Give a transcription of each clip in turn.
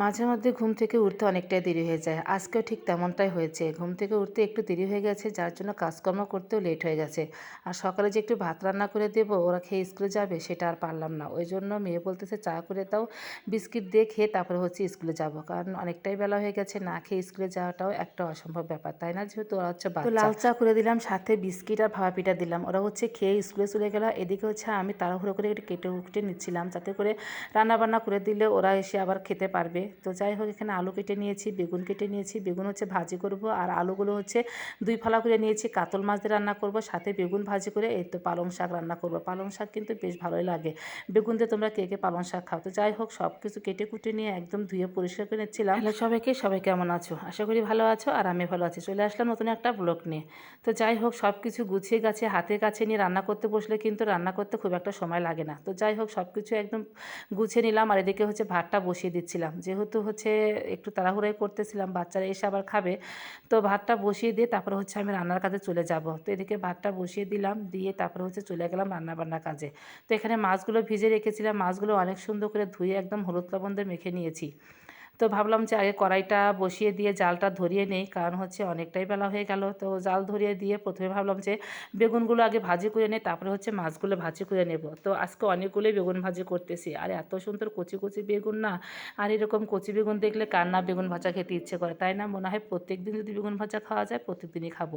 মাঝে মধ্যে ঘুম থেকে উঠতে অনেকটাই দেরি হয়ে যায়। আজকেও ঠিক তেমনটাই হয়েছে। ঘুম থেকে উঠতে একটু দেরি হয়ে গেছে যার জন্য কাজকর্ম করতেও লেট হয়ে গেছে। আর সকালে যে একটু ভাত রান্না করে দেবো ওরা খেয়ে স্কুলে যাবে সেটা আর পারলাম না। ওই জন্য মেয়ে বলতেছে চা করে দাও বিস্কিট দিয়ে খেয়ে তারপরে হচ্ছে স্কুলে যাব। কারণ অনেকটাই বেলা হয়ে গেছে না খেয়ে স্কুলে যাওয়াটাও একটা অসম্ভব ব্যাপার তাই না? যেহেতু ওরা হচ্ছে লাল চা করে দিলাম সাথে বিস্কিট আর ভাপা পিঠা দিলাম। ওরা হচ্ছে খেয়ে স্কুলে চলে গেল। এদিকে হচ্ছে আমি তাড়াহুড়ো করে একটু কেটে কুটে নিচ্ছিলাম যাতে করে রান্না বান্না করে দিলে ওরা এসে আবার খেতে পারবে। তো যাই হোক, এখানে আলু কেটে নিয়েছি, বেগুন কেটে নিয়েছি, বেগুন হচ্ছে ভাজি করব, আর আলুগুলো হচ্ছে দুই ফালা করে নিয়েছি, কাতল মাছ দিয়ে রান্না করব, সাথে বেগুন ভাজি করে, এই তো পালং শাক রান্না করব। পালং শাক কিন্তু বেশ ভালোই লাগে। বেগুন দিয়ে তোমরা কে কে পালং শাক খাও? তো যাই হোক সব কিছু কেটে কুটে নিয়ে একদম ধুয়ে পরিষ্কার করে নিচ্ছিলাম। সবাইকে, সবাই কেমন আছো? আশা করি ভালো আছো, আর আমি ভালো আছি। চলে আসলাম নতুন একটা ব্লগ নিয়ে। তো যাই হোক সব কিছু গুছিয়ে গাছে হাতে কাছে নিয়ে রান্না করতে বসলে কিন্তু রান্না করতে খুব একটা সময় লাগে না। তো যাই হোক সব কিছু একদম গুছিয়ে নিলাম, আর এদিকে হচ্ছে ভাতটা বসিয়ে দিচ্ছিলাম। যেহেতু হচ্ছে একটু তাড়াহুড়াই করতেছিলাম, বাচ্চারা এসে আবার খাবে। তো ভাতটা বসিয়ে দিয়ে তারপরে হচ্ছে আমি রান্নার কাজে চলে যাব। তো এদিকে ভাতটা বসিয়ে দিলাম, দিয়ে তারপরে হচ্ছে চলে গেলাম রান্না বান্নার কাজে। তো এখানে মাছগুলো ভিজে রেখেছিলাম, মাছগুলো অনেক সুন্দর করে ধুয়ে একদম হলুদ লবণ দিয়ে মেখে নিয়েছি। তো ভাবলাম যে আগে কড়াইটা বসিয়ে দিয়ে জালটা ধরিয়ে নেই, কারণ হচ্ছে অনেকটাই বেলা হয়ে গেল। তো জাল ধরিয়ে দিয়ে প্রথমে ভাবলাম যে বেগুনগুলো আগে ভাজি করে নেই, তারপরে হচ্ছে মাছগুলো ভাজি করে নেব। তো আজকে অনেকগুলোই বেগুন ভাজি করতেছি। আর এত সুন্দর কচি কচি বেগুন না, আর এরকম কচি বেগুন দেখলে কার না বেগুন ভাজা খেতে ইচ্ছে করে, তাই না? মনে হয় প্রত্যেক দিন যদি বেগুন ভাজা খাওয়া যায়, প্রত্যেকদিনই খাব।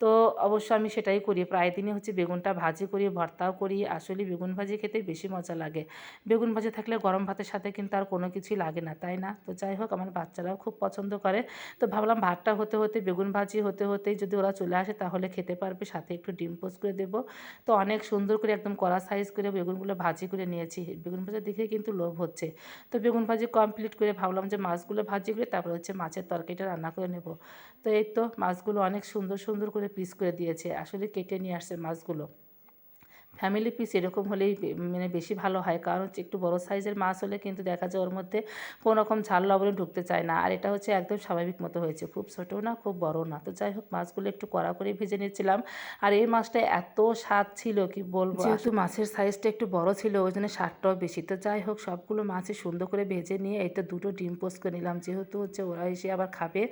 তো অবশ্য আমি সেটাই করি, প্রায় দিনই হচ্ছে বেগুনটা ভাজি করি, ভর্তাও করি। আসলে বেগুন ভাজি খেতে বেশি মজা লাগে। বেগুন ভাজি থাকলে গরম ভাতের সাথে কিন্তু আর কোনো কিছুই লাগে না, তাই না? তো যাই হোক, আমার বাচ্চারাও খুব পছন্দ করে। তো ভাবলাম ভাতটা হতে হতে, বেগুন ভাজি হতে হতেই যদি ওরা চলে আসে তাহলে খেতে পারবে, সাথে একটু ডিম পোস্ট করে দেবো। তো অনেক সুন্দর করে একদম কড়া সাইজ করে বেগুনগুলো ভাজি করে নিয়েছি। বেগুন ভাজা দেখে কিন্তু লোভ হচ্ছে। তো বেগুন ভাজি কমপ্লিট করে ভাবলাম যে মাছগুলো ভাজি করে তারপর হচ্ছে মাছের তরকারিটা রান্না করে নেব। তো এই তো মাছগুলো অনেক সুন্দর সুন্দর করে পিস করে দিয়েছে। আসলে কেটে নিয়ে আসছে মাছগুলো। ফ্যামিলি পিস এরকম হলেই মানে বেশি ভালো হয়। কারণ হচ্ছে একটু বড় সাইজের মাছ হলে কিন্তু দেখা যায় ওর মধ্যে কোনো রকম ঝাল লবণ ঢুকতে চায় না। আর এটা হচ্ছে একদম স্বাভাবিক মতো হয়েছে। খুব ছোটও না খুব বড় না। তো যাই হোক মাছগুলো একটু কড়া করে ভেজে নিয়েছিলাম। আর এই মাছটা এত স্বাদ ছিল কি বলব? যেহেতু মাছের সাইজটা একটু বড় ছিল ওই জন্য স্বাদটাও বেশি। তো যাই হোক সবগুলো মাছই সুন্দর করে ভেজে নিয়ে তো দুটো ডিম পোস্ট করে নিলাম। যেহেতু হচ্ছে ওরা এসে আবার খাবে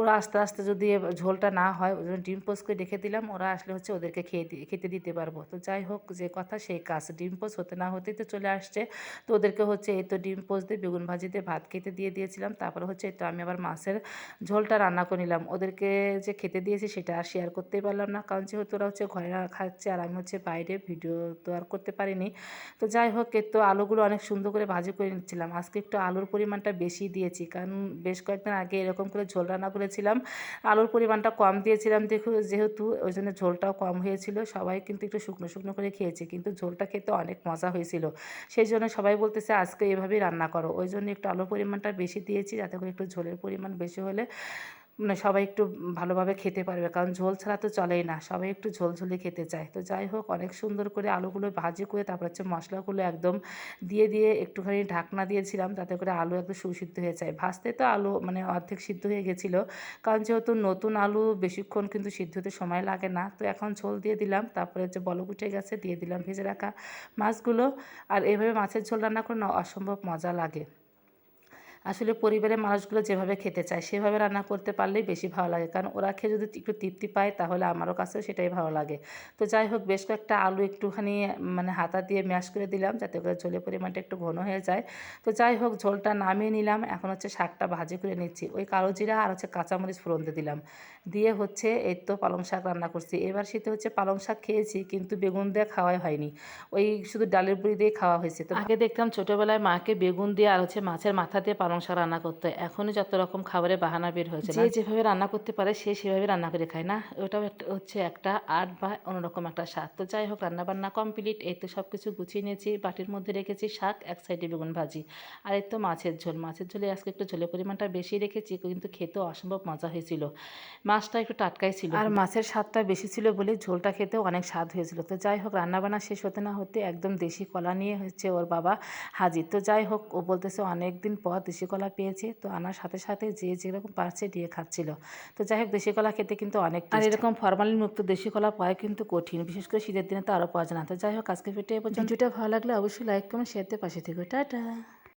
ওরা আস্তে আস্তে যদি ঝোলটা না হয় ওই জন্য ডিম পোস্ট করে রেখে দিলাম। ওরা আসলে হচ্ছে ওদেরকে খেয়ে দিয়ে খেতে দিতে পারব। তো যাই হোক যে কথা সেই কাজ ডিম পোস্ট হতে না হতেই তো চলে আসছে। তো ওদেরকে হচ্ছে এই তো ডিম পোস্ট দিয়ে বেগুন ভাজি দিয়ে ভাত খেতে দিয়ে দিয়েছিলাম। তারপরে হচ্ছে তো আমি আবার মাছের ঝোলটা রান্না করে নিলাম। ওদেরকে যে খেতে দিয়েছি সেটা আর শেয়ার করতেই পারলাম না। কারণ যেহেতু ওরা হচ্ছে ঘরে খাচ্ছে আর আমি হচ্ছে বাইরে ভিডিও তো আর করতে পারিনি। তো যাই হোক তো আলুগুলো অনেক সুন্দর করে ভাজি করে নিচ্ছিলাম। আজকে একটু আলুর পরিমাণটা বেশি দিয়েছি। কারণ বেশ কয়েকদিন আগে এরকম করে ঝোল রান্না করেছিলাম। আলুর পরিমাণটা কম দিয়েছিলাম দেখো যেহেতু ওই জন্য ঝোলটাও কম হয়েছিল। সবাই কিন্তু একটু শুকনো শুকনো করে খেয়েছে, কিন্তু ঝোলটা খেতে অনেক মজা হয়েছিল। সেই জন্য সবাই বলতেছে, আজকে এভাবেই রান্না করো। ওই জন্য একটু আলুর পরিমাণটা বেশি দিয়েছি, যাতে করে একটু ঝোলের পরিমাণ বেশি হলে মানে সবাই একটু ভালোভাবে খেতে পারবে, কারণ ঝোল ছাড়া তো চলেই না। সবাই একটু ঝোল ঝোলে খেতে চায়। তো যাই হোক, অনেক সুন্দর করে আলুগুলো ভাজি করে তারপর হচ্ছে মশলাগুলো একদম দিয়ে দিয়ে একটুখানি ঢাকনা দিয়েছিলাম, যাতে করে আলু একদম সুসিদ্ধ হয়ে যায়। ভাজতে তো আলু মানে অর্ধেক সিদ্ধ হয়ে গেছিল, কারণ যেহেতু নতুন আলু বেশিক্ষণ কিন্তু সিদ্ধ হতে সময় লাগে না, তো এখন ঝোল দিয়ে দিলাম, তারপরে যে বলক উঠে গেছে, দিয়ে দিলাম ভেজে রাখা মাছগুলো। আর এভাবে মাছের ঝোল রান্না করে অসম্ভব মজা লাগে। আসলে পরিবারের মানুষগুলো যেভাবে খেতে চায়, সেভাবে রান্না করতে পারলেই বেশি ভালো লাগে। কারণ ওরা খেয়ে যদি একটু তৃপ্তি পায়, তাহলে আমারও কাছেও সেটাই ভালো লাগে। তো যাই হোক, বেশ কয়েকটা আলু একটুখানি মানে হাতা দিয়ে ম্যাশ করে দিলাম যাতে করে ঝোলের পরিমাণটা একটু ঘন হয়ে যায়। তো যাই হোক, ঝোলটা নামিয়ে নিলাম। এখন হচ্ছে শাকটা ভাজি করে নিচ্ছি। ওই কালো জিরা আর হচ্ছে কাঁচামরিচ ফোড়ন দিয়ে দিলাম। দিয়ে হচ্ছে এই তো পালং শাক রান্না করছি। এবার শীতে হচ্ছে পালং শাক খেয়েছি, কিন্তু বেগুন দিয়ে খাওয়াই হয়নি। ওই শুধু ডালের বুড়ি দিয়ে খাওয়া হয়েছে। তো আগে দেখতাম ছোটোবেলায় মাকে বেগুন দিয়ে আর হচ্ছে মাছের মাথা দিয়ে পালং শাক রান্না করতে। এখনই যত রকম খাবারের বাহানা বের হয়েছে যে যেভাবে রান্না করতে পারে সে সেভাবে রান্না করে খায় না? ওটাও একটা হচ্ছে একটা আর্ট বা অন্যরকম একটা স্বাদ। তো যাই হোক রান্না বান্না কমপ্লিট এই তো সব কিছু গুছিয়ে নিয়েছি বাটির মধ্যে রেখেছি শাক এক সাইডে বেগুন ভাজি। আর এই তো মাছের ঝোল মাছের ঝোলে আজকে একটু ঝোলের পরিমাণটা বেশি রেখেছি কিন্তু খেতেও অসম্ভব মজা হয়েছিল। মাছটা একটু টাটকাই ছিল। আর মাছের স্বাদটা বেশি ছিল বলে ঝোলটা খেতেও অনেক স্বাদ হয়েছিল। তো যাই হোক রান্নাবান্না শেষ হতে না হতে একদম দেশি কলা নিয়ে হচ্ছে ওর বাবা হাজির। তো যাই হোক ও বলতেছে অনেক দিন পর দেশি কলা পেয়েছি তো আনার সাথে সাথে যে যেরকম পারছে দিয়ে খাচ্ছিল। তো যাই হোক দেশি কলা খেতে কিন্তু অনেক আর এরকম ফরমালিন মুক্ত দেশি কলা পাওয়া কিন্তু কঠিন বিশেষ করে শীতের দিনে তো আরও পাওয়া যায় না। তো যাই হোক আজকে ভিডিওটা ভালো লাগলে অবশ্যই লাইক কমেন্ট শেয়ারতে পাশে থেকো। টাটা!